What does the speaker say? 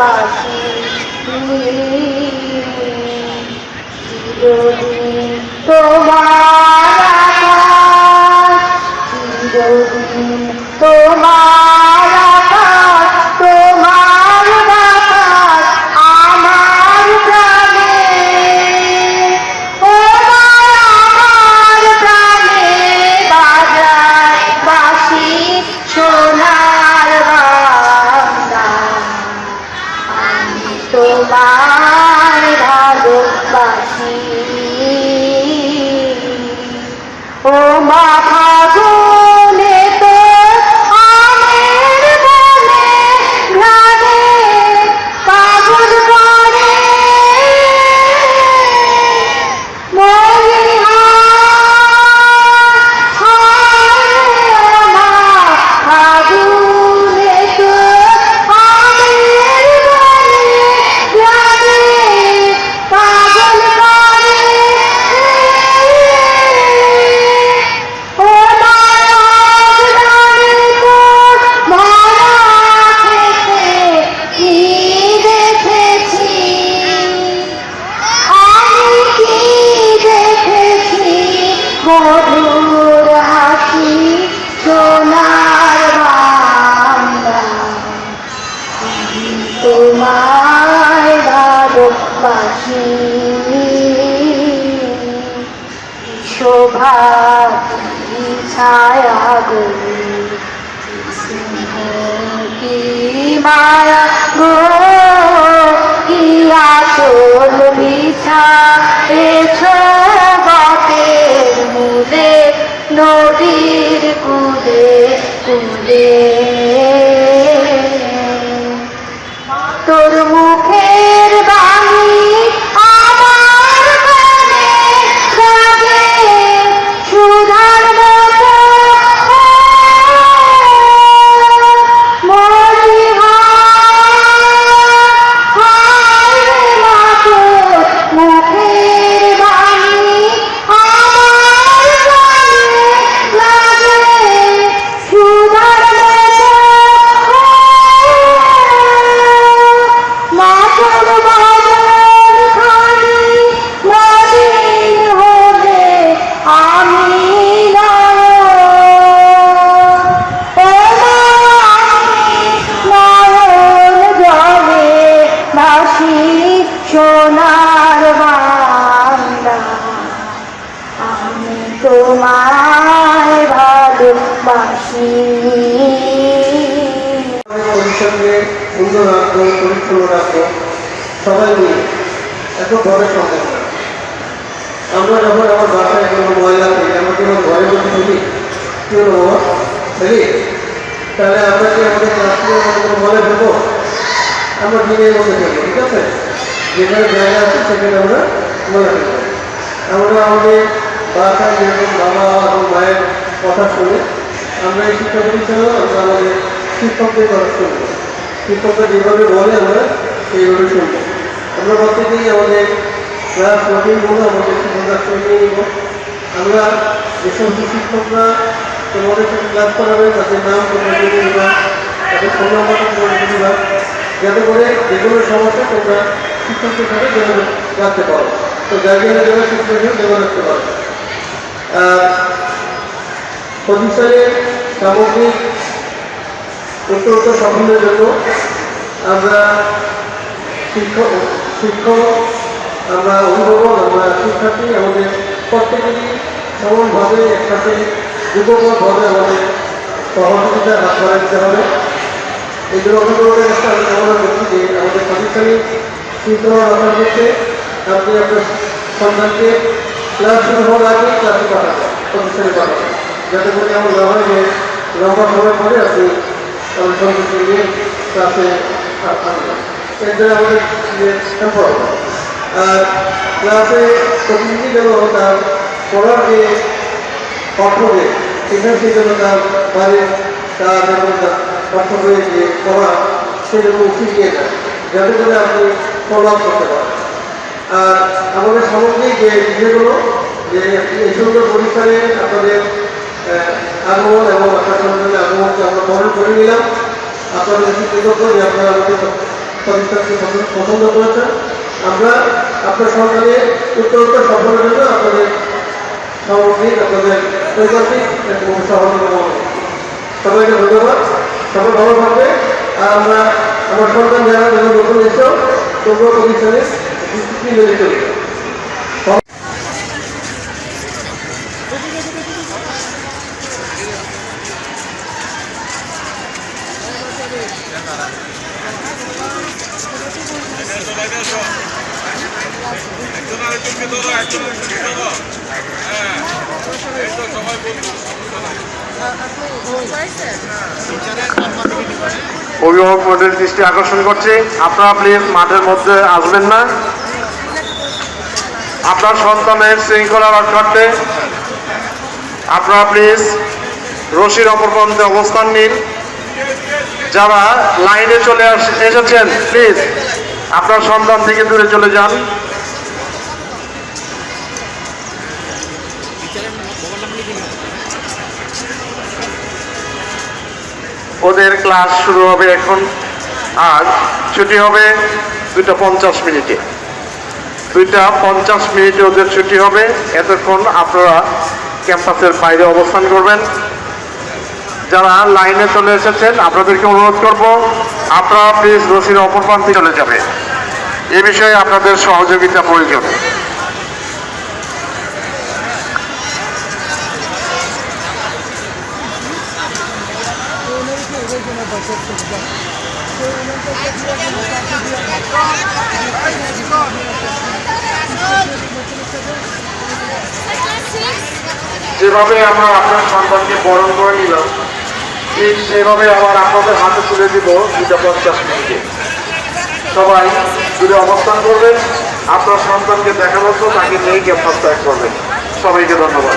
বাসি চিরদিন তোমার মধুর হাসি সোনার বাংলা। তোমায় ভালোবাসি। শোভা ছায়া গো। কি মায়া গো? Yeah. পরিসরকে সুন্দর রাখব পরিচ্ছন্ন রাখব সবাই মিলে। এত ঘরে সম্ভব আমরা যখন আমার বাসায় কোনো ময়লা করি আমরা কি আমার ঘরে বসে ফেলি কি হলো বাবা? তাহলে আমরা কি আমাদের আমাদের কোনো ময়লা ফেলব আমরা দিনের মধ্যে ফেলব ঠিক আছে? যেখানে জায়গা আছে, সেখানে আমরা ময়লা ফেলব আমরা আমাদের বাসায় যেরকম বাবা এবং মায়ের কথা শুনে আমরা এই শিক্ষা প্রতিষ্ঠানেও আমরা আমাদের শিক্ষকদের কথা শুনব। শিক্ষকরা যেভাবে বলে আমরা সেইভাবে শুনব। আমরা প্রত্যেকেই আমাদের ক্লাস রুটিনগুলো আমাদের শিক্ষকরা শুনে নিব। আমরা যে সমস্ত শিক্ষকরা তোমাদের সাথে ক্লাস করাবে, তাদের নাম তোমরা জেনে নিবা, তাদের ফোন নাম্বারটা তোমরা জেনে নিবা, যাতে করে যে কোনো সমস্যা তোমরা শিক্ষকদের সাথে যোগাযোগ রাখতে পারো। তো গার্জিয়ানের জন্য শিক্ষকের সাথে যোগাযোগ রাখতে পারো। প্রতিষ্ঠানের সামগ্রিক উত্তরোত্তর সাফল্যের জন্য আমরা শিক্ষক শিক্ষক, আমরা অভিভাবক, আমরা শিক্ষার্থী, আমাদের প্রত্যেকেরই সমানভাবে একসাথে যুগপথভাবে আমাদের সহযোগিতা হাত ধরা দিতে হবে এই জন্য অভিভাবকের কাছে আমি কামনা করছি যে আমাদের প্রাতিষ্ঠানিক শৃঙ্খলা রক্ষা করতে আপনি আপনার সন্তানকে ক্লাস শুরু হওয়ার আগে ক্লাসে পাঠাবেন প্রতিষ্ঠানে পাঠাবেন যাতে করে এমন না হয় যে লম্বা সময় পরে আপনি সন্তানকে নিয়ে ক্লাসে জন্য আমাদের সম্পর্ক আর ক্লাসে প্রতিদিনই যেন তার পড়ার যে পাঠ্যবে সেখান থেকে তার বাড়ির তার যে পড়া সেরকম শিখিয়ে যায় যাতে করে আপনি ফলো করতে পারেন আর আমাদের সামগ্রিক যে বিষয়গুলো, যে এই সুন্দর পরিসরে আপনাদের আগমন এবং আপনার সন্তানের আগমনকে আমরা বরণ করে নিলাম আপনাদের কাছে আমাকে প্রতিষ্ঠানকে পছন্দ- আমরা আপনার সন্তানের উত্তরোত্তর সফলের জন্য আপনাদের সামগ্রিক আপনাদের ঐকান্তিক এবং সবাইকে ধন্যবাদ সবাই আর আমরা আমার সন্তান যারা যারা নতুন এসো তোমরা প্রতিষ্ঠানে ডিসিপ্লিন মেনে চলবে একজন আরেকজনকে ধরো একজন আরেকজনকে ধরো হ্যাঁ এই তো সবাই অভিভাবক মন্ডলের দৃষ্টি আকর্ষণ করছি। আপনারা প্লিজ মাঠের মধ্যে আসবেন না। আপনার সন্তানের শৃঙ্খলা রক্ষার্থে আপনারা প্লিজ রশির অপর প্রান্তে অবস্থান নিন। যারা লাইনে চলে এসেছেন প্লিজ আপনার সন্তান থেকে দূরে চলে যান। ওদের ক্লাস শুরু হবে এখন। আর ছুটি হবে দুইটা পঞ্চাশ মিনিটে। দুইটা পঞ্চাশ মিনিটে ওদের ছুটি হবে। এতক্ষণ আপনারা ক্যাম্পাসের বাইরে অবস্থান করবেন। যারা লাইনে চলে এসেছেন, আপনাদেরকে অনুরোধ করব, আপনারা প্লিজ রসির অপর প্রান্তে চলে যাবে। এ বিষয়ে আপনাদের সহযোগিতা প্রয়োজন। যেভাবে আমরা আপনার সন্তানকে বরণ করে নিলাম ঠিক সেভাবে আবার আপনাদের হাতে তুলে দিব দুটা পঞ্চাশ মিনিটে। সবাই দূরে অবস্থান করবেন আপনার সন্তানকে দেখা যাচ্ছে তাকে নিয়েই ক্যাম্পাস ত্যাগ করবেন। সবাইকে ধন্যবাদ।